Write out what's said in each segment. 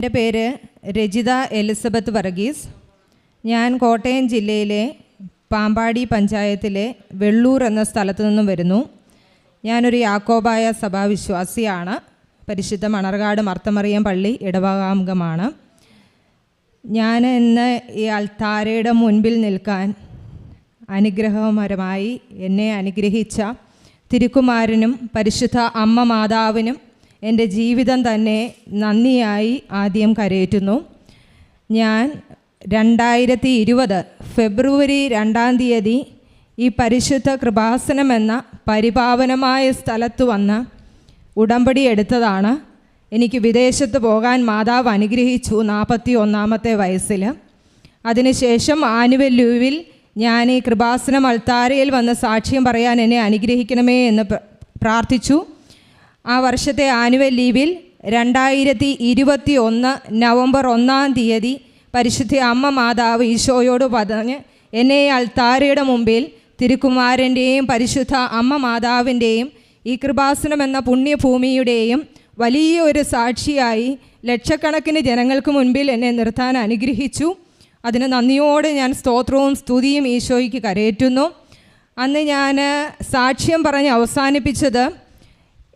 എന്റെ പേര് രജിത എലിസബത്ത് വർഗീസ്. ഞാൻ കോട്ടയം ജില്ലയിലെ പാമ്പാടി പഞ്ചായത്തിലെ വെള്ളൂർ എന്ന സ്ഥലത്തു നിന്നും വരുന്നു. ഞാനൊരു യാക്കോബായ സഭാവിശ്വാസിയാണ്. പരിശുദ്ധ മണർകാട് മർത്തമറിയം പള്ളി ഇടവകാംഗമാണ്. ഞാൻ ഇന്ന് ഈ അൽത്താരയുടെ മുൻപിൽ നിൽക്കാൻ അനുഗ്രഹപരമായി എന്നെ അനുഗ്രഹിച്ച തിരുക്കുമാരനും പരിശുദ്ധ അമ്മ മാതാവിനും എന്റെ ജീവിതം തന്നെ നന്ദിയായി ആദ്യം കരയേറ്റുന്നു. ഞാൻ രണ്ടായിരത്തി ഇരുപത് ഫെബ്രുവരി രണ്ടാം തീയതി ഈ പരിശുദ്ധ കൃപാസനമെന്ന പരിപാവനമായ സ്ഥലത്ത് വന്ന് ഉടമ്പടി എടുത്തതാണ്. എനിക്ക് വിദേശത്ത് പോകാൻ മാതാവ് അനുഗ്രഹിച്ചു നാൽപ്പത്തി ഒന്നാമത്തെ വയസ്സിൽ. അതിനുശേഷം ആനുവൽ ലീവിൽ ഞാൻ ഈ കൃപാസനം അൾത്താരയിൽ വന്ന് സാക്ഷ്യം പറയാൻ എന്നെ അനുഗ്രഹിക്കണമേ എന്ന് പ്രാർത്ഥിച്ചു. ആ വർഷത്തെ ആനുവൽ ലീവിൽ രണ്ടായിരത്തി ഇരുപത്തി ഒന്ന് നവംബർ ഒന്നാം തീയതി പരിശുദ്ധ അമ്മ മാതാവ് ഈശോയോട് പറഞ്ഞ് എന്നെ അൾത്താരയുടെ മുമ്പിൽ തിരുക്കുമാരന്റെയും പരിശുദ്ധ അമ്മ മാതാവിന്റെയും ഈ കൃപാസനം എന്ന പുണ്യഭൂമിയുടെയും വലിയ ഒരു സാക്ഷിയായി ലക്ഷക്കണക്കിന് ജനങ്ങൾക്ക് മുൻപിൽ എന്നെ നിർത്താൻ അനുഗ്രഹിച്ചു. അതിന് നന്ദിയോടെ ഞാൻ സ്തോത്രവും സ്തുതിയും ഈശോയ്ക്ക് കരയേറ്റുന്നു അന്ന് ഞാൻ സാക്ഷ്യം പറഞ്ഞ് അവസാനിപ്പിച്ചത്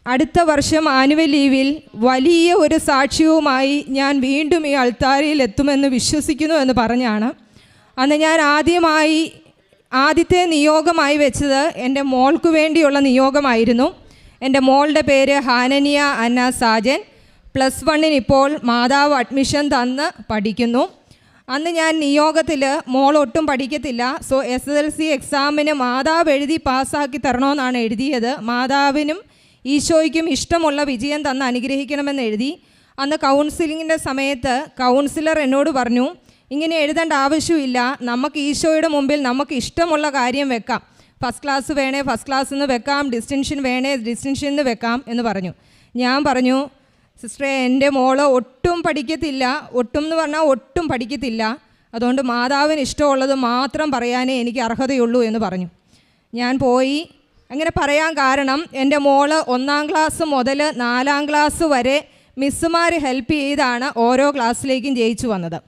അടുത്ത വർഷം ആനുവൽ ലീവിൽ വലിയ ഒരു സാക്ഷ്യവുമായി ഞാൻ വീണ്ടും ഈ അൾത്താരയിൽ എത്തുമെന്ന് വിശ്വസിക്കുന്നു എന്ന് പറഞ്ഞാണ്. അന്ന് ഞാൻ ആദ്യമായി ആദ്യത്തെ നിയോഗമായി വെച്ചത് എന്റെ മോൾക്ക് വേണ്ടിയുള്ള നിയോഗമായിരുന്നു. എന്റെ മോളുടെ പേര് ഹാനനിയ അന്ന സാജൻ. പ്ലസ് വണ്ണിന് ഇപ്പോൾ മാതാവ് അഡ്മിഷൻ തന്ന് പഠിക്കുന്നു. അന്ന് ഞാൻ നിയോഗത്തിൽ മോൾ ഒട്ടും പഠിക്കത്തില്ല. So S S L C എക്സാമിന് മാതാവ് എഴുതി പാസ്സാക്കി തരണമെന്നാണ് എഴുതിയത്. മാതാവിനും ഈശോയ്ക്കും ഇഷ്ടമുള്ള വിജയം തന്ന് അനുഗ്രഹിക്കണമെന്ന് എഴുതി. അന്ന് കൗൺസിലിങ്ങിന്റെ സമയത്ത് കൗൺസിലർ എന്നോട് പറഞ്ഞു ഇങ്ങനെ എഴുതേണ്ട ആവശ്യമില്ല. നമുക്ക് ഈശോയുടെ മുമ്പിൽ നമുക്ക് ഇഷ്ടമുള്ള കാര്യം വെക്കാം. ഫസ്റ്റ് ക്ലാസ് വേണേ ഫസ്റ്റ് ക്ലാസ് എന്ന് വെക്കാം. ഡിസ്റ്റിൻഷൻ വേണേ ഡിസ്റ്റിൻഷൻ എന്ന് വെക്കാം. എന്ന് പറഞ്ഞു. ഞാൻ പറഞ്ഞു സിസ്റ്ററെ എന്റെ മോൾ ഒട്ടും പഠിക്കത്തില്ല. ഒട്ടും എന്ന് പറഞ്ഞാൽ ഒട്ടും പഠിക്കത്തില്ല. അതുകൊണ്ട് മാതാവിന് ഇഷ്ടമുള്ളത് മാത്രം പറയാനേ എനിക്ക് അർഹതയുള്ളൂ എന്ന് പറഞ്ഞു. ഞാൻ പോയി. അങ്ങനെ പറയാൻ കാരണം എന്റെ മോൾ ഒന്നാം ക്ലാസ് മുതൽ നാലാം ക്ലാസ് വരെ മിസ്സുമാർ ഹെൽപ്പ് ചെയ്താണ് ഓരോ ക്ലാസ്സിലേക്കും ജയിച്ചു വന്നത്.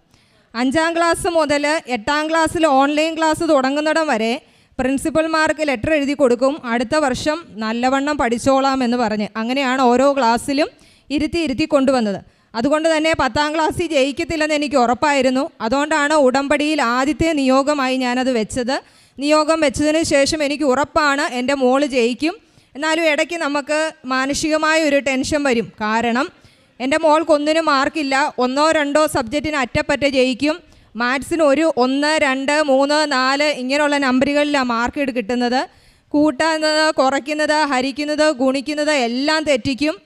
അഞ്ചാം ക്ലാസ് മുതൽ എട്ടാം ക്ലാസ്സിൽ ഓൺലൈൻ ക്ലാസ് തുടങ്ങുന്നിടം വരെ പ്രിൻസിപ്പൽമാർക്ക് ലെറ്റർ എഴുതി കൊടുക്കും. അടുത്ത വർഷം നല്ലവണ്ണം പഠിച്ചോളാം എന്ന് പറഞ്ഞ് അങ്ങനെയാണ് ഓരോ ക്ലാസ്സിലും ഇരുത്തി ഇരുത്തി കൊണ്ടുവന്നത്. അതുകൊണ്ട് തന്നെ പത്താം ക്ലാസ്സിൽ ജയിക്കത്തില്ലെന്ന് എനിക്ക് ഉറപ്പായിരുന്നു. അതുകൊണ്ടാണ് ഉടമ്പടിയിൽ ആദ്യത്തെ നിയോഗമായി ഞാനത് വെച്ചത്. നിയോഗം വെച്ചതിന് ശേഷം എനിക്ക് ഉറപ്പാണ് എന്റെ മോൾ ജയിക്കും. എന്നാലും ഇടയ്ക്ക് നമുക്ക് മാനസികമായ ഒരു ടെൻഷൻ വരും. കാരണം എന്റെ മോൾക്കൊന്നിനും മാർക്കില്ല. ഒന്നോ രണ്ടോ സബ്ജക്റ്റിന് അറ്റപ്പറ്റ ജയിക്കും. മാത്സിന് ഒരു ഒന്ന് രണ്ട് മൂന്ന് നാല് ഇങ്ങനെയുള്ള നമ്പറുകളിലാണ് മാർക്ക് കിട്ടുന്നത്. കൂട്ടുന്നത് കുറയ്ക്കുന്നത് ഹരിക്കുന്നത് ഗുണിക്കുന്നത് എല്ലാം തെറ്റിക്കും.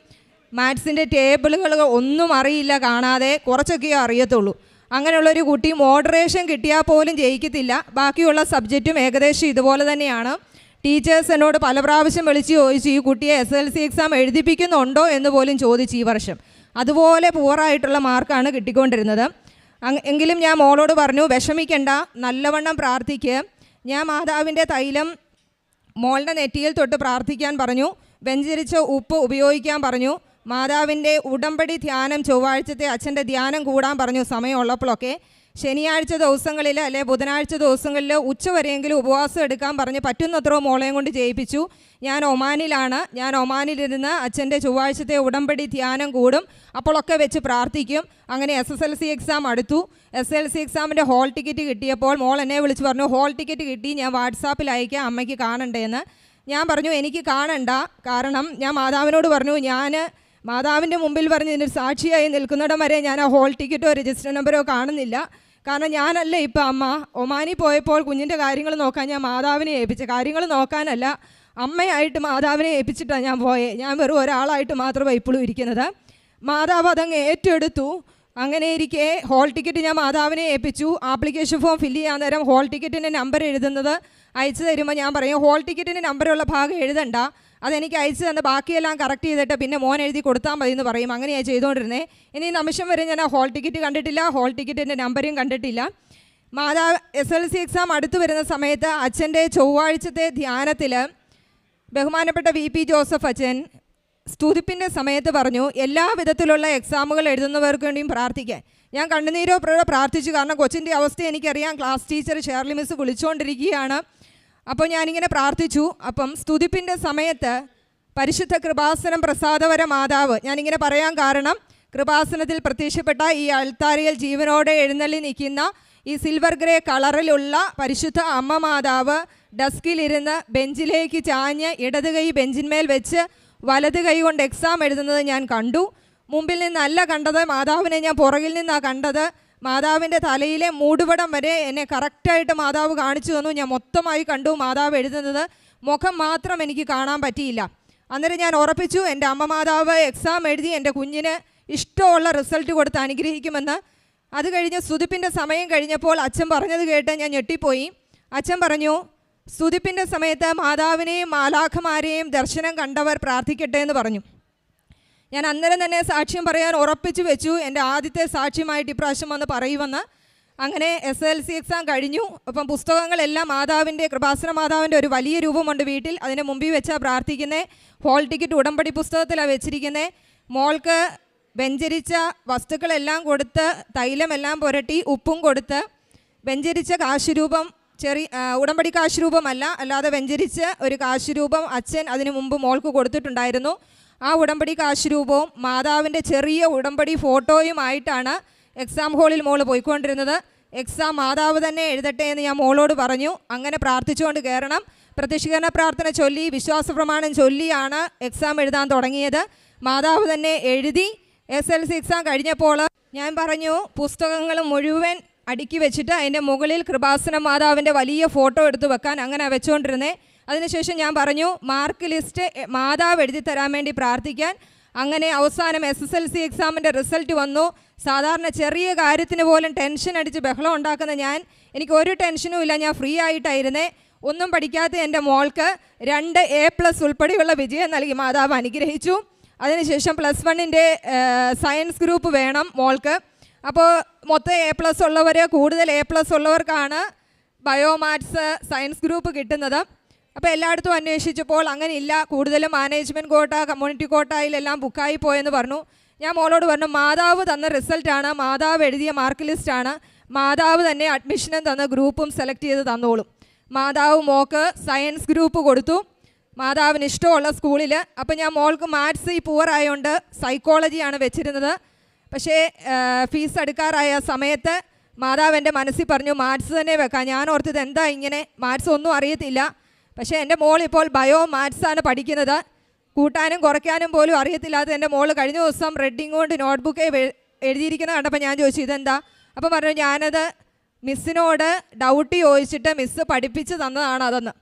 മാത്സിന്റെ ടേബിളുകൾ ഒന്നും അറിയില്ല കാണാതെ കുറച്ചൊക്കെയേ അറിയത്തുള്ളൂ. അങ്ങനെയുള്ളൊരു കുട്ടി മോഡറേഷൻ കിട്ടിയാൽ പോലും ജയിക്കത്തില്ല. ബാക്കിയുള്ള സബ്ജക്റ്റും ഏകദേശം ഇതുപോലെ തന്നെയാണ്. ടീച്ചേഴ്സ് എന്നോട് പല പ്രാവശ്യം വിളിച്ച് ചോദിച്ചു ഈ കുട്ടിയെ എസ് എൽ സി എക്സാം എഴുതിപ്പിക്കുന്നുണ്ടോ? എന്ന് പോലും ചോദിച്ചു ഈ വർഷം. അതുപോലെ പൂറായിട്ടുള്ള മാർക്കാണ് കിട്ടിക്കൊണ്ടിരുന്നത്. എങ്കിലും ഞാൻ മോളോട് പറഞ്ഞു വിഷമിക്കണ്ട നല്ലവണ്ണം പ്രാർത്ഥിക്കുക ഞാൻ മാതാവിന്റെ തൈലം മോളുടെ നെറ്റിയിൽ തൊട്ട് പ്രാർത്ഥിക്കാൻ പറഞ്ഞു. വെഞ്ചരിച്ച ഉപ്പ് ഉപയോഗിക്കാൻ പറഞ്ഞു. മാതാവിന്റെ ഉടമ്പടി ധ്യാനം ചൊവ്വാഴ്ചത്തെ അച്ഛന്റെ ധ്യാനം കൂടാൻ പറഞ്ഞു സമയമുള്ളപ്പോഴൊക്കെ ശനിയാഴ്ച ദിവസങ്ങളിൽ അല്ലെ ബുധനാഴ്ച ദിവസങ്ങളിൽ ഉച്ചവരെയെങ്കിലും ഉപവാസം എടുക്കാൻ പറഞ്ഞ് പറ്റുന്നത്രോ മോളെയും കൊണ്ട് ചെയ്യിപ്പിച്ചു ഞാൻ ഒമാനിലാണ്. ഞാൻ ഒമാനിലിരുന്ന് അച്ഛന്റെ ചൊവ്വാഴ്ചത്തെ ഉടമ്പടി ധ്യാനം കൂടും. അപ്പോഴൊക്കെ വെച്ച് പ്രാർത്ഥിക്കും. അങ്ങനെ S S L C exam അടുത്തു. എസ് എൽ സി എക്സാമിന്റെ ഹോൾ ടിക്കറ്റ് കിട്ടിയപ്പോൾ മോൾ എന്നെ വിളിച്ച് പറഞ്ഞു ഹോൾ ടിക്കറ്റ് കിട്ടി. ഞാൻ വാട്സാപ്പിൽ അയക്കാം അമ്മയ്ക്ക് കാണണ്ടേന്ന്. ഞാൻ പറഞ്ഞു എനിക്ക് കാണണ്ട. കാരണം ഞാൻ മാതാവിനോട് പറഞ്ഞു ഞാൻ മാതാവിന്റെ മുമ്പിൽ പറഞ്ഞ് ഇതിന് സാക്ഷിയായി നിൽക്കുന്നിടം വരെ ഞാൻ ആ ഹോൾ ടിക്കറ്റോ രജിസ്റ്റർ നമ്പറോ കാണുന്നില്ല. കാരണം ഞാനല്ല ഇപ്പം അമ്മ. ഒമാനി പോയപ്പോൾ കുഞ്ഞിന്റെ കാര്യങ്ങൾ നോക്കാൻ ഞാൻ മാതാവിനെ ഏൽപ്പിച്ച. കാര്യങ്ങൾ നോക്കാനല്ല അമ്മയായിട്ട് മാതാവിനെ ഏൽപ്പിച്ചിട്ടാണ് ഞാൻ പോയേ. ഞാൻ വെറും ഒരാളായിട്ട് മാത്രമേ ഇപ്പോഴും ഇരിക്കുന്നത്. മാതാവ് അതങ്ങ് ഏറ്റെടുത്തു. അങ്ങനെ ഇരിക്കെ ഹോൾ ടിക്കറ്റ് ഞാൻ മാതാവിനെ ഏൽപ്പിച്ചു. ആപ്ലിക്കേഷൻ ഫോം ഫില്ല് ചെയ്യാൻ നേരം ഹോൾ ടിക്കറ്റിന്റെ നമ്പർ എഴുതുന്നത് അയച്ചു തരുമ്പോൾ ഞാൻ പറയും ഹോൾ ടിക്കറ്റിന്റെ നമ്പറുള്ള ഭാഗം എഴുതണ്ട. അതെനിക്ക് അയച്ചു തന്ന ബാക്കിയെല്ലാം കറക്റ്റ് ചെയ്തിട്ട് പിന്നെ മോൻ എഴുതി കൊടുത്താൽ മതി എന്ന് പറയും. അങ്ങനെയാണ് ചെയ്തുകൊണ്ടിരുന്നത് ഇനി നിമിഷം വരെ ഞാൻ ആ ഹോൾ ടിക്കറ്റ് കണ്ടിട്ടില്ല. ഹോൾ ടിക്കറ്റിന്റെ നമ്പരും കണ്ടിട്ടില്ല. മാതാ എസ് എൽ സി എക്സാം അടുത്തു വരുന്ന സമയത്ത് അച്ഛന്റെ ചൊവ്വാഴ്ചത്തെ ധ്യാനത്തിൽ ബഹുമാനപ്പെട്ട വി പി ജോസഫ് അച്ഛൻ സ്തുതിപ്പിന്റെ സമയത്ത് പറഞ്ഞു എല്ലാ വിധത്തിലുള്ള എക്സാമുകൾ എഴുതുന്നവർക്ക് വേണ്ടിയും പ്രാർത്ഥിക്കാൻ ഞാൻ കണ്ണുനീരോ പ്രാർത്ഥിച്ചു. കാരണം കൊച്ചിന്റെ അവസ്ഥ എനിക്കറിയാം. ക്ലാസ് ടീച്ചർ ഷേർലി മിസ് വിളിച്ചുകൊണ്ടിരിക്കുകയാണ് അപ്പോൾ ഞാനിങ്ങനെ പ്രാർത്ഥിച്ചു. അപ്പം സ്തുതിപ്പിന്റെ സമയത്ത് പരിശുദ്ധ കൃപാസനം പ്രസാദവര മാതാവ്. ഞാനിങ്ങനെ പറയാൻ കാരണം കൃപാസനത്തിൽ പ്രത്യക്ഷപ്പെട്ട ഈ അൾത്താരിയിൽ ജീവനോടെ എഴുന്നള്ളി നിൽക്കുന്ന ഈ സിൽവർ ഗ്രേ കളറിലുള്ള പരിശുദ്ധ അമ്മ മാതാവ് ഡെസ്കിലിരുന്ന് ബെഞ്ചിലേക്ക് ചാഞ്ഞ് ഇടത് കൈ ബെഞ്ചിന്മേൽ വെച്ച് വലത് കൈ കൊണ്ട് എക്സാം എഴുതുന്നത് ഞാൻ കണ്ടു. മുമ്പിൽ നിന്നല്ല കണ്ടത് മാതാവിനെ ഞാൻ പുറകിൽ നിന്നാണ് കണ്ടത്. മാതാവിന്റെ തലയിലെ മൂടുപടം വരെ എന്നെ കറക്റ്റായിട്ട് മാതാവ് കാണിച്ചു തന്നു. ഞാൻ മൊത്തമായി കണ്ടു മാതാവ് എഴുതുന്നത്. മുഖം മാത്രം എനിക്ക് കാണാൻ പറ്റിയില്ല. അന്നേരം ഞാൻ ഉറപ്പിച്ചു എന്റെ അമ്മ മാതാവ് എക്സാം എഴുതി എന്റെ കുഞ്ഞിന് ഇഷ്ടമുള്ള റിസൾട്ട് കൊടുത്ത് അനുഗ്രഹിക്കുമെന്ന്. അത് കഴിഞ്ഞ് സ്തുതിപ്പിന്റെ സമയം കഴിഞ്ഞപ്പോൾ അച്ഛൻ പറഞ്ഞത് കേട്ട് ഞാൻ ഞെട്ടിപ്പോയി. അച്ഛൻ പറഞ്ഞു സ്തുതിപ്പിന്റെ സമയത്ത് മാതാവിനെയും മാലാഖമാരെയും ദർശനം കണ്ടവർ പ്രാർത്ഥിക്കട്ടെ എന്ന് പറഞ്ഞു. ഞാൻ അന്നേരം തന്നെ സാക്ഷ്യം പറയാൻ ഉറപ്പിച്ചു വെച്ചു. എന്റെ ആദ്യത്തെ സാക്ഷ്യമായിട്ട് ഇപ്രാവശ്യം വന്ന് പറയുമെന്ന്. അങ്ങനെ എസ് എൽ സി എക്സാം കഴിഞ്ഞു. അപ്പം പുസ്തകങ്ങളെല്ലാം മാതാവിന്റെ കൃപാസന മാതാവിന്റെ ഒരു വലിയ രൂപമുണ്ട് വീട്ടിൽ. അതിന് മുമ്പിൽ വെച്ചാൽ പ്രാർത്ഥിക്കുന്നത് ഹോൾ ടിക്കറ്റ് ഉടമ്പടി പുസ്തകത്തിലാണ് വെച്ചിരിക്കുന്നത് മോൾക്ക് വെഞ്ചരിച്ച വസ്തുക്കളെല്ലാം കൊടുത്ത് തൈലമെല്ലാം പുരട്ടി ഉപ്പും കൊടുത്ത് വെഞ്ചരിച്ച കാശുരൂപം ചെറിയ ഉടമ്പടി കാശുരൂപമല്ല. അല്ലാതെ വെഞ്ചരിച്ച് ഒരു കാശുരൂപം അച്ഛൻ അതിനു മുമ്പ് മോൾക്ക് കൊടുത്തിട്ടുണ്ടായിരുന്നു. ആ ഉടമ്പടി കാശുരൂപവും മാതാവിന്റെ ചെറിയ ഉടമ്പടി ഫോട്ടോയുമായിട്ടാണ് എക്സാം ഹാളിൽ മോൾ പോയിക്കൊണ്ടിരുന്നത്. എക്സാം മാതാവ് തന്നെ എഴുതട്ടെ എന്ന് ഞാൻ മോളോട് പറഞ്ഞു. അങ്ങനെ പ്രാർത്ഥിച്ചുകൊണ്ട് കയറണം. പ്രതിഷ്ഠീകരണ പ്രാർത്ഥന ചൊല്ലി വിശ്വാസ പ്രമാണം ചൊല്ലിയാണ് എക്സാം എഴുതാൻ തുടങ്ങിയത്. മാതാവ് തന്നെ എഴുതി എസ് എൽ സി എക്സാം കഴിഞ്ഞപ്പോൾ ഞാൻ പറഞ്ഞു പുസ്തകങ്ങൾ മുഴുവൻ അടുക്കി വെച്ചിട്ട് അതിന്റെ മുകളിൽ കൃപാസന മാതാവിന്റെ വലിയ ഫോട്ടോ എടുത്ത് വെക്കാൻ അങ്ങനെ വെച്ചുകൊണ്ടിരുന്നേ. അതിനുശേഷം ഞാൻ പറഞ്ഞു മാർക്ക് ലിസ്റ്റ് മാതാവ് എഴുതി തരാൻ വേണ്ടി പ്രാർത്ഥിക്കാൻ. അങ്ങനെ അവസാനം എസ് എസ് എൽ സി എക്സാമിന്റെ റിസൾട്ട് വന്നു. സാധാരണ ചെറിയ കാര്യത്തിന് പോലും ടെൻഷൻ അടിച്ച് ബഹളം ഉണ്ടാക്കുന്ന ഞാൻ എനിക്ക് ഒരു ടെൻഷനും ഇല്ല ഞാൻ ഫ്രീ ആയിട്ടായിരുന്നേ. ഒന്നും പഠിക്കാത്ത എന്റെ മോൾക്ക് രണ്ട് എ പ്ലസ് ഉൾപ്പെടെയുള്ള വിജയം നൽകി മാതാവ് അനുഗ്രഹിച്ചു. അതിനുശേഷം പ്ലസ് വണ്ണിന്റെ സയൻസ് ഗ്രൂപ്പ് വേണം മോൾക്ക്. അപ്പോൾ മൊത്തം എ പ്ലസ് ഉള്ളവർ കൂടുതൽ എ പ്ലസ് ഉള്ളവർക്കാണ് ബയോമാത്സ് സയൻസ് ഗ്രൂപ്പ് കിട്ടുന്നത്. അപ്പോൾ എല്ലായിടത്തും അന്വേഷിച്ചപ്പോൾ അങ്ങനെ ഇല്ല കൂടുതലും മാനേജ്മെന്റ് കോട്ട കമ്മ്യൂണിറ്റി കോട്ടയിലെല്ലാം ബുക്കായി പോയെന്ന് പറഞ്ഞു. ഞാൻ മോളോട് പറഞ്ഞു മാതാവ് തന്ന റിസൾട്ടാണ് മാതാവ് എഴുതിയ മാർക്ക് ലിസ്റ്റാണ് മാതാവ് തന്നെ അഡ്മിഷനും തന്ന ഗ്രൂപ്പും സെലക്ട് ചെയ്ത് തന്നോളും. മാതാവ് മോക്ക് സയൻസ് ഗ്രൂപ്പ് കൊടുത്തു. മാതാവിന് ഇഷ്ടമുള്ള സ്കൂളിൽ അപ്പോൾ ഞാൻ മോൾക്ക് മാത്സ് ഈ പൂവർ ആയതുകൊണ്ട് സൈക്കോളജിയാണ് വെച്ചിരുന്നത്. പക്ഷേ ഫീസ് എടുക്കാറായ സമയത്ത് മാതാവ് എന്റെ മനസ്സിൽ പറഞ്ഞു മാത്സ് തന്നെ വെക്കാം. ഞാൻ ഓർത്തത് എന്താ ഇങ്ങനെ? മാത്സ് ഒന്നും അറിയത്തില്ല. പക്ഷേ എന്റെ മോൾ ഇപ്പോൾ ബയോ മാത്സാണ് പഠിക്കുന്നത്. കൂട്ടാനും കുറയ്ക്കാനും പോലും അറിയത്തില്ലാത്ത എന്റെ മോൾ കഴിഞ്ഞ ദിവസം റെഡിങ് കൊണ്ട് നോട്ട്ബുക്ക് എഴുതിയിരിക്കുന്നത് കണ്ടപ്പോൾ ഞാൻ ചോദിച്ചു ഇതെന്താ? അപ്പോൾ പറഞ്ഞു ഞാനത് മിസ്സിനോട് ഡൗട്ട് ചോദിച്ചിട്ട് മിസ്സ് പഠിപ്പിച്ച് തന്നതാണ് അതെന്ന്.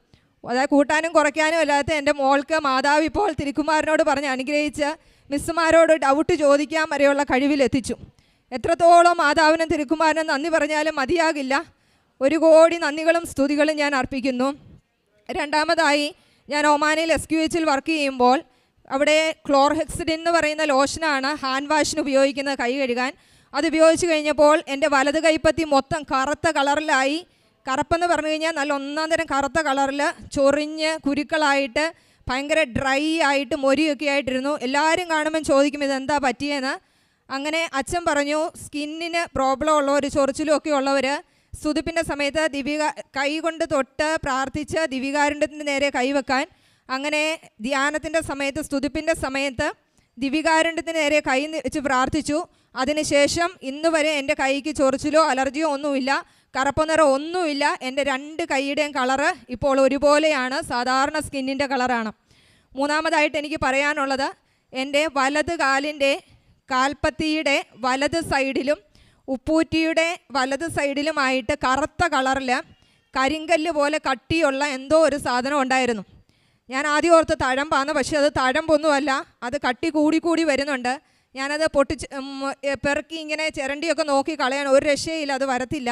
അതായത് കൂട്ടാനും കുറയ്ക്കാനും അല്ലാത്ത എന്റെ മോൾക്ക് മാതാവ് ഇപ്പോൾ തിരുക്കുമാരനോട് പറഞ്ഞ് അനുഗ്രഹിച്ച് മിസ്സുമാരോട് ഡൗട്ട് ചോദിക്കാൻ വരെയുള്ള കഴിവിലെത്തിച്ചു എത്രത്തോളം മാതാവിനും തിരുക്കുമാരനും നന്ദി പറഞ്ഞാലും മതിയാകില്ല. ഒരു കോടി നന്ദികളും സ്തുതികളും ഞാൻ അർപ്പിക്കുന്നു. രണ്ടാമതായി ഞാൻ ഒമാനയിൽ എസ് ക്യു എച്ചിൽ വർക്ക് ചെയ്യുമ്പോൾ അവിടെ ക്ലോർഹെക്സിഡിൻ എന്ന് പറയുന്ന ലോഷനാണ് ഹാൻഡ് വാഷിന് ഉപയോഗിക്കുന്നത് കൈ കഴുകാൻ. അത് ഉപയോഗിച്ച് കഴിഞ്ഞപ്പോൾ എന്റെ വലത് കൈപ്പത്തി മൊത്തം കറുത്ത കളറിലായി. കറുപ്പെന്ന് പറഞ്ഞു കഴിഞ്ഞാൽ നല്ല ഒന്നാം തരം കറുത്ത കളറിൽ ചൊറിഞ്ഞ് കുരുക്കളായിട്ട് ഭയങ്കര ഡ്രൈ ആയിട്ട് മൊരിയൊക്കെ ആയിട്ടിരുന്നു. എല്ലാവരും കാണുമ്പം ചോദിക്കും ഇതെന്താ പറ്റിയെന്ന്? അങ്ങനെ അച്ഛൻ പറഞ്ഞു സ്കിന്നിന് പ്രോബ്ലം ഉള്ളവർ ചൊറിച്ചിലും ഒക്കെ ഉള്ളവർ സ്തുതിപ്പിന്റെ സമയത്ത് ദിവിക കൈ കൊണ്ട് തൊട്ട് പ്രാർത്ഥിച്ച് ദിവികാരുണ്യത്തിന്റെ നേരെ കൈവെക്കാൻ അങ്ങനെ ധ്യാനത്തിന്റെ സമയത്ത് സ്തുതിപ്പിന്റെ സമയത്ത് ദിവികാരുണ്യത്തിന് നേരെ കൈ വെച്ച് പ്രാർത്ഥിച്ചു. അതിനുശേഷം ഇന്നുവരെ എന്റെ കൈക്ക് ചൊറിച്ചിലോ അലർജിയോ ഒന്നുമില്ല. കറുപ്പ് നിറം ഒന്നുമില്ല. എന്റെ രണ്ട് കൈയുടെയും കളറ് ഇപ്പോൾ ഒരുപോലെയാണ്. സാധാരണ സ്കിന്നിന്റെ കളറാണ്. മൂന്നാമതായിട്ട് എനിക്ക് പറയാനുള്ളത് എന്റെ വലത് കാലിന്റെ കാൽപ്പത്തിയുടെ വലത് സൈഡിലും ഉപ്പൂറ്റിയുടെ വലത് സൈഡിലുമായിട്ട് കറുത്ത കളറിൽ കരിങ്കല്ല് പോലെ കട്ടിയുള്ള എന്തോ ഒരു സാധനം ഉണ്ടായിരുന്നു. ഞാൻ ആദ്യം ഓർത്ത് തഴമ്പാന്ന് പക്ഷേ അത് തഴമ്പൊന്നുമല്ല. അത് കട്ടി കൂടി കൂടി വരുന്നുണ്ട്. ഞാനത് പൊട്ടിച്ച് പെറുക്കി ഇങ്ങനെ ചിരണ്ടിയൊക്കെ നോക്കി കളയാൻ ഒരു രക്ഷയില്ല അത് വരത്തില്ല.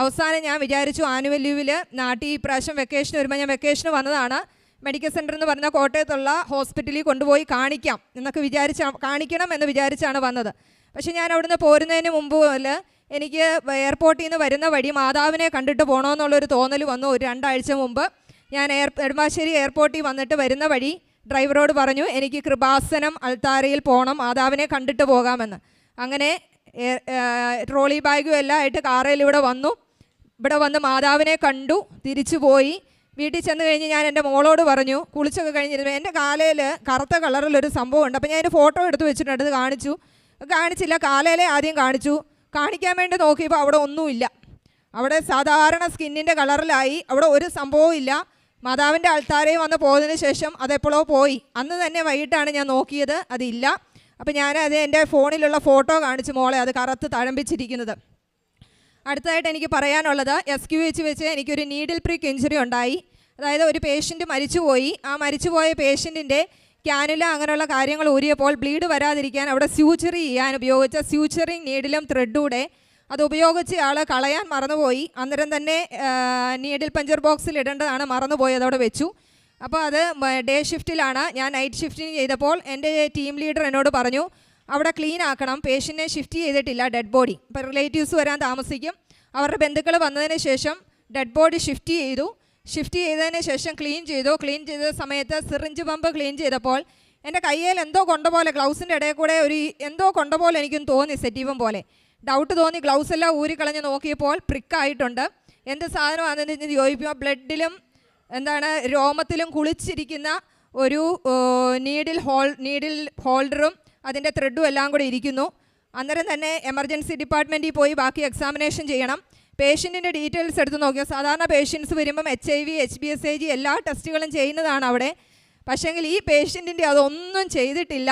അവസാനം ഞാൻ വിചാരിച്ചു ആനുവൽ ലീവിൽ നാട്ടിൽ ഈ പ്രാവശ്യം വെക്കേഷൻ വരുമ്പോൾ ഞാൻ വെക്കേഷന് വന്നതാണ്. മെഡിക്കൽ സെന്റർ എന്ന് പറഞ്ഞ കോട്ടയത്തുള്ള ഹോസ്പിറ്റലിൽ കൊണ്ടുപോയി കാണിക്കാം എന്നൊക്കെ വിചാരിച്ച കാണിക്കണം എന്ന് വിചാരിച്ചാണ് വന്നത്. പക്ഷേ ഞാൻ അവിടുന്ന് പോരുന്നതിന് മുമ്പ് മുതൽ എനിക്ക് എയർപോർട്ടിൽ നിന്ന് വരുന്ന വഴി മാതാവിനെ കണ്ടിട്ട് പോകണമെന്നുള്ളൊരു തോന്നൽ വന്നു ഒരു രണ്ടാഴ്ച മുമ്പ്. ഞാൻ എയർ നെടുമ്പാശ്ശേരി എയർപോർട്ടിൽ വന്നിട്ട് വരുന്ന വഴി ഡ്രൈവറോട് പറഞ്ഞു എനിക്ക് കൃപാസനം അൾത്താരയിൽ പോകണം മാതാവിനെ കണ്ടിട്ട് പോകാമെന്ന്. അങ്ങനെ ട്രോളി ബാഗും എല്ലാം ആയിട്ട് കാറിൽ ഇവിടെ വന്നു. ഇവിടെ വന്ന് മാതാവിനെ കണ്ടു തിരിച്ചു പോയി. വീട്ടിൽ ചെന്ന് കഴിഞ്ഞ് ഞാൻ എന്റെ മോളോട് പറഞ്ഞു കുളിച്ചൊക്കെ കഴിഞ്ഞിരുന്നു. എന്റെ കാലയിൽ കറുത്ത കളറിലൊരു സംഭവം ഉണ്ട് അപ്പോൾ ഞാൻ അതിന്റെ ഫോട്ടോ എടുത്ത് വെച്ചിട്ടുണ്ട് അത് കാണിച്ചു. കാണിച്ചില്ല കാലയിലെ ആദ്യം കാണിച്ചു. കാണിക്കാൻ വേണ്ടി നോക്കിയപ്പോൾ അവിടെ ഒന്നുമില്ല. അവിടെ സാധാരണ സ്കിന്നിന്റെ കളറിലായി അവിടെ ഒരു സംഭവവും ഇല്ല. മാതാവിന്റെ അൾത്താരയിൽ വന്ന് പോയതിന് ശേഷം അതെപ്പോഴോ പോയി. അന്ന് തന്നെ വൈകിട്ടാണ് ഞാൻ നോക്കിയത് അതില്ല. അപ്പോൾ ഞാൻ അത് എന്റെ ഫോണിലുള്ള ഫോട്ടോ കാണിച്ചു മോളെ അത് കറുത്ത് തഴമ്പിച്ചിരിക്കുന്നത്. അടുത്തതായിട്ട് എനിക്ക് പറയാനുള്ളത് എസ് ക്യു എച്ച് വെച്ച് എനിക്കൊരു നീഡിൽ പ്രിക്ക് ഇഞ്ചുറി ഉണ്ടായി. അതായത് ഒരു പേഷ്യന്റ് മരിച്ചുപോയി. ആ മരിച്ചുപോയ പേഷ്യന്റിന്റെ ക്യാനുല അങ്ങനെയുള്ള കാര്യങ്ങൾ ഊരിയപ്പോൾ ബ്ലീഡ് വരാതിരിക്കാൻ അവിടെ സ്യൂച്ചറി ചെയ്യാൻ ഉപയോഗിച്ച സ്യൂച്ചറിങ് നീഡിലും ത്രെഡൂടെ അത് ഉപയോഗിച്ച് ആൾ കളയാൻ മറന്നുപോയി. അന്നേരം തന്നെ നീഡിൽ പഞ്ചർ ബോക്സിൽ ഇടേണ്ടതാണ് മറന്നുപോയി അതവിടെ വെച്ചു. അപ്പോൾ അത് ഡേ ഷിഫ്റ്റിലാണ് ഞാൻ നൈറ്റ് ഷിഫ്റ്റിന് ചെയ്തപ്പോൾ എന്റെ ടീം ലീഡർ എന്നോട് പറഞ്ഞു അവിടെ ക്ലീൻ ആക്കണം. പേഷ്യന്റിനെ ഷിഫ്റ്റ് ചെയ്തിട്ടില്ല ഡെഡ് ബോഡി ഇപ്പോൾ റിലേറ്റീവ്സ് വരാൻ താമസിക്കും. അവരുടെ ബന്ധുക്കൾ വന്നതിന് ശേഷം ഡെഡ് ബോഡി ഷിഫ്റ്റ് ചെയ്തു. ഷിഫ്റ്റ് ചെയ്തതിന് ശേഷം ക്ലീൻ ചെയ്തു. ക്ലീൻ ചെയ്ത സമയത്ത് സിറിഞ്ച് പമ്പ് ക്ലീൻ ചെയ്തപ്പോൾ എന്റെ കയ്യിൽ എന്തോ കൊണ്ട പോലെ ഗ്ലൗസിന്റെ ഇടയിൽ കൂടെ ഒരു എന്തോ കൊണ്ട പോലെ എനിക്കും തോന്നി സെറ്റീവം പോലെ. ഡൗട്ട് തോന്നി ഗ്ലൗസ് എല്ലാം ഊരിക്കളഞ്ഞ് നോക്കിയപ്പോൾ പ്രിക്കായിട്ടുണ്ട് എന്ത് സാധനമാണെന്ന് ചോദിക്കുമ്പോൾ ബ്ലഡിലും എന്താണ് രോമത്തിലും കുളിച്ചിരിക്കുന്ന ഒരു നീഡിൽ ഹോൾ നീഡിൽ ഹോൾഡറും അതിന്റെ ത്രെഡും എല്ലാം കൂടെ ഇരിക്കുന്നു. അന്നേരം തന്നെ എമർജൻസി ഡിപ്പാർട്ട്മെന്റിൽ പോയി ബാക്കി എക്സാമിനേഷൻ ചെയ്യണം. പേഷ്യന്റിന്റെ ഡീറ്റെയിൽസ് എടുത്ത് നോക്കിയാൽ സാധാരണ പേഷ്യൻസ് വരുമ്പം H I V H B S I G എല്ലാ ടെസ്റ്റുകളും ചെയ്യുന്നതാണ് അവിടെ. പക്ഷേങ്കിൽ ഈ പേഷ്യന്റിന്റെ അതൊന്നും ചെയ്തിട്ടില്ല.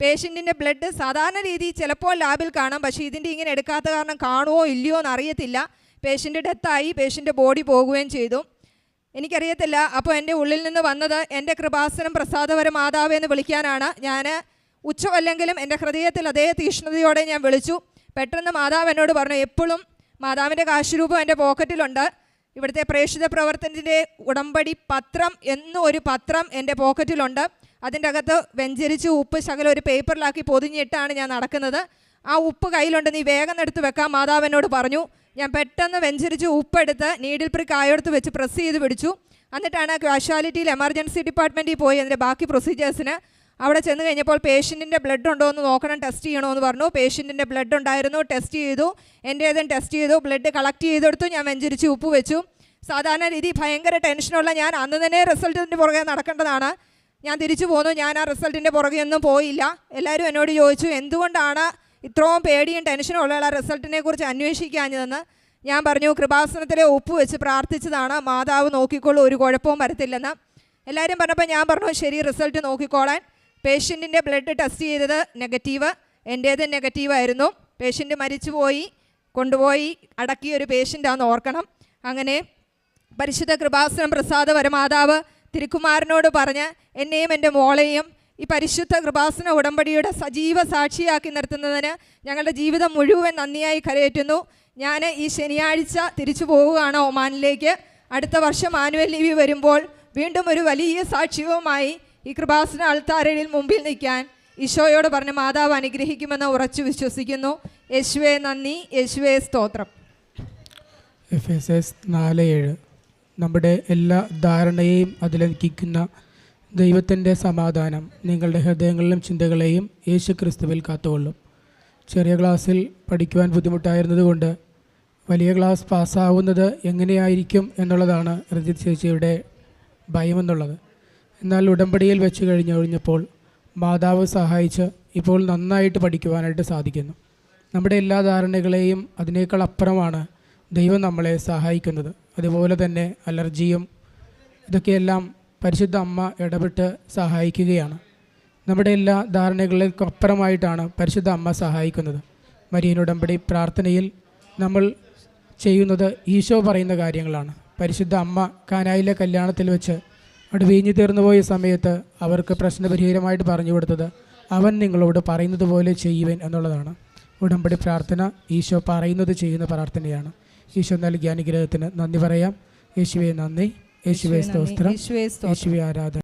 പേഷ്യന്റിന്റെ ബ്ലഡ് സാധാരണ രീതിയിൽ ചിലപ്പോൾ ലാബിൽ കാണാം. പക്ഷേ ഇതിന്റെ ഇങ്ങനെ എടുക്കാത്ത കാരണം കാണുമോ ഇല്ലയോ എന്ന് അറിയത്തില്ല. പേഷ്യന്റ് ഡെത്തായി പേഷ്യന്റെ ബോഡി പോകുകയും ചെയ്തു. എനിക്കറിയത്തില്ല. അപ്പോൾ എന്റെ ഉള്ളിൽ നിന്ന് വന്നത് എന്റെ കൃപാസനം പ്രസാദപര എന്ന് വിളിക്കാനാണ്. ഞാൻ ഉച്ചമല്ലെങ്കിലും എന്റെ ഹൃദയത്തിൽ അതേ തീഷ്ണതയോടെ ഞാൻ വിളിച്ചു. പെട്ടെന്ന് മാതാവ് എന്നോട് പറഞ്ഞു എപ്പോഴും മാതാവിന്റെ കാശുരൂപം എന്റെ പോക്കറ്റിലുണ്ട്. ഇവിടുത്തെ പ്രേക്ഷിത പ്രവർത്തനത്തിന്റെ ഉടമ്പടി പത്രം എന്നും ഒരു പത്രം എന്റെ പോക്കറ്റിലുണ്ട്. അതിന്റെ അകത്ത് വെഞ്ചരിച്ച് ഉപ്പ് ശകലം ഒരു പേപ്പറിലാക്കി പൊതിഞ്ഞിട്ടാണ് ഞാൻ നടക്കുന്നത്. ആ ഉപ്പ് കയ്യിലുണ്ട്. നീ വേഗം എടുത്ത് വെക്കാൻ മാതാവ് എന്നോട് പറഞ്ഞു. ഞാൻ പെട്ടെന്ന് വെഞ്ചരിച്ച് ഉപ്പെടുത്ത് നീഡിൽ പ്രിക്ക് കായെടുത്ത് വെച്ച് പ്രസ് ചെയ്ത് പിടിച്ചു. എന്നിട്ടാണ് കാഷ്വാലിറ്റിയിൽ എമർജൻസി ഡിപ്പാർട്ട്മെന്റിൽ പോയി. അതിന്റെ ബാക്കി പ്രൊസീജിയേഴ്സിന് അവിടെ ചെന്ന് കഴിഞ്ഞപ്പോൾ പേഷ്യന്റിന്റെ ബ്ലഡ് ഉണ്ടോ എന്ന് നോക്കണം ടെസ്റ്റ് ചെയ്യണമെന്ന് പറഞ്ഞു. പേഷ്യന്റിന്റെ ബ്ലഡ് ഉണ്ടായിരുന്നു ടെസ്റ്റ് ചെയ്തു. എന്റേതും ടെസ്റ്റ് ചെയ്തു. ബ്ലഡ് കളക്ട് ചെയ്തെടുത്തു. ഞാൻ വെഞ്ചരിച്ച് ഉപ്പ് വെച്ചു. സാധാരണ രീതി ഭയങ്കര ടെൻഷനുള്ള ഞാൻ അന്ന് തന്നെ റിസൾട്ടിന്റെ പുറകെ നടക്കേണ്ടതാണ്. ഞാൻ തിരിച്ചു പോന്നു. ഞാൻ ആ റിസൾട്ടിന്റെ പുറകെ ഒന്നും പോയില്ല. എല്ലാവരും എന്നോട് ചോദിച്ചു എന്തുകൊണ്ടാണ് ഇത്രയും പേടിയും ടെൻഷനും ഉള്ള റിസൾട്ടിനെ കുറിച്ച് അന്വേഷിക്കാഞ്ഞതെന്ന്? ഞാൻ പറഞ്ഞു കൃപാസനത്തിലെ ഉപ്പ് വെച്ച് പ്രാർത്ഥിച്ചതാണ്. മാതാവ് നോക്കിക്കോളൂ ഒരു കുഴപ്പവും വരത്തില്ലെന്ന്. എല്ലാവരും പറഞ്ഞപ്പോൾ ഞാൻ പറഞ്ഞു ശരി റിസൾട്ട് നോക്കിക്കോളാൻ. പേഷ്യന്റിന്റെ ബ്ലഡ് ടെസ്റ്റ് ചെയ്തത് നെഗറ്റീവ് എന്റേത് നെഗറ്റീവായിരുന്നു പേഷ്യന്റ് മരിച്ചുപോയി കൊണ്ടുപോയി അടക്കിയ ഒരു പേഷ്യന്റാണെന്ന് ഓർക്കണം. അങ്ങനെ പരിശുദ്ധ കൃപാസനം പ്രസാദ വരമാതാവ് തിരുക്കുമാരനോട് പറഞ്ഞ് എന്നെയും എന്റെ മോളെയും ഈ പരിശുദ്ധ കൃപാസന ഉടമ്പടിയുടെ സജീവ സാക്ഷിയാക്കി നിർത്തുന്നതിന് ഞങ്ങളുടെ ജീവിതം മുഴുവൻ നന്ദിയായി കരയേറ്റുന്നു. ഞാൻ ഈ ശനിയാഴ്ച തിരിച്ചു പോവുകയാണ് ഒമാനിലേക്ക്. അടുത്ത വർഷം ആനുവൽ ലീവ് വരുമ്പോൾ വീണ്ടും ഒരു വലിയ സാക്ഷ്യവുമായി ഈ കൃപാസന അൾത്താരയിൽ മുമ്പിൽ നിൽക്കാൻ ഈശോയോട് പറഞ്ഞ് മാതാവ് അനുഗ്രഹിക്കുമെന്ന് ഉറച്ചു വിശ്വസിക്കുന്നു. യേശുവേ നന്ദി. യേശുവേ സ്തോത്രം. എഫ് എസ് എസ് നാല് ഏഴ്. നമ്മുടെ എല്ലാ ധാരണയെയും അതിലംഘിക്കുന്ന ദൈവത്തിന്റെ സമാധാനം നിങ്ങളുടെ ഹൃദയങ്ങളിലും ചിന്തകളെയും യേശു ക്രിസ്തുവിൽ കാത്തുകൊള്ളും. ചെറിയ ക്ലാസ്സിൽ പഠിക്കുവാൻ ബുദ്ധിമുട്ടായിരുന്നതുകൊണ്ട് വലിയ ക്ലാസ് പാസ്സാവുന്നത് എങ്ങനെയായിരിക്കും എന്നുള്ളതാണ് രജിത് ചേച്ചിയുടെ ഭയമെന്നുള്ളത്. എന്നാൽ ഉടമ്പടിയിൽ വെച്ച് കഴിഞ്ഞു കഴിഞ്ഞപ്പോൾ മാതാവ് സഹായിച്ച് ഇപ്പോൾ നന്നായിട്ട് പഠിക്കുവാനായിട്ട് സാധിക്കുന്നു. നമ്മുടെ എല്ലാ ധാരണകളെയും അതിനേക്കാൾ അപ്പുറമാണ് ദൈവം നമ്മളെ സഹായിക്കുന്നത്. അതുപോലെ തന്നെ അലർജിയും ഇതൊക്കെയെല്ലാം പരിശുദ്ധ അമ്മ ഇടപെട്ട് സഹായിക്കുകയാണ്. നമ്മുടെ എല്ലാ ധാരണകളിലേക്കും അപ്പുറമായിട്ടാണ് പരിശുദ്ധ അമ്മ സഹായിക്കുന്നത്. മരിയനുടമ്പടി പ്രാർത്ഥനയിൽ നമ്മൾ ചെയ്യുന്നത് ഈശോ പറയുന്ന കാര്യങ്ങളാണ്. പരിശുദ്ധ അമ്മ കാനായിലെ കല്യാണത്തിൽ വെച്ച് അവിടെ വീഞ്ഞു തീർന്നു പോയ സമയത്ത് അവർക്ക് പ്രശ്നപരിഹാരമായിട്ട് പറഞ്ഞു കൊടുത്തത് അവൻ നിങ്ങളോട് പറയുന്നത് പോലെ ചെയ്യുവൻ എന്നുള്ളതാണ്. ഉടമ്പടി പ്രാർത്ഥന ഈശോ പറയുന്നത് ചെയ്യുന്ന പ്രാർത്ഥനയാണ്. ഈശോ നൽകിയ അനുഗ്രഹത്തിന് നന്ദി പറയാം. യേശുവെ നന്ദി. യേശുവെ സ്തോത്രം. യേശുവേ ആരാധന.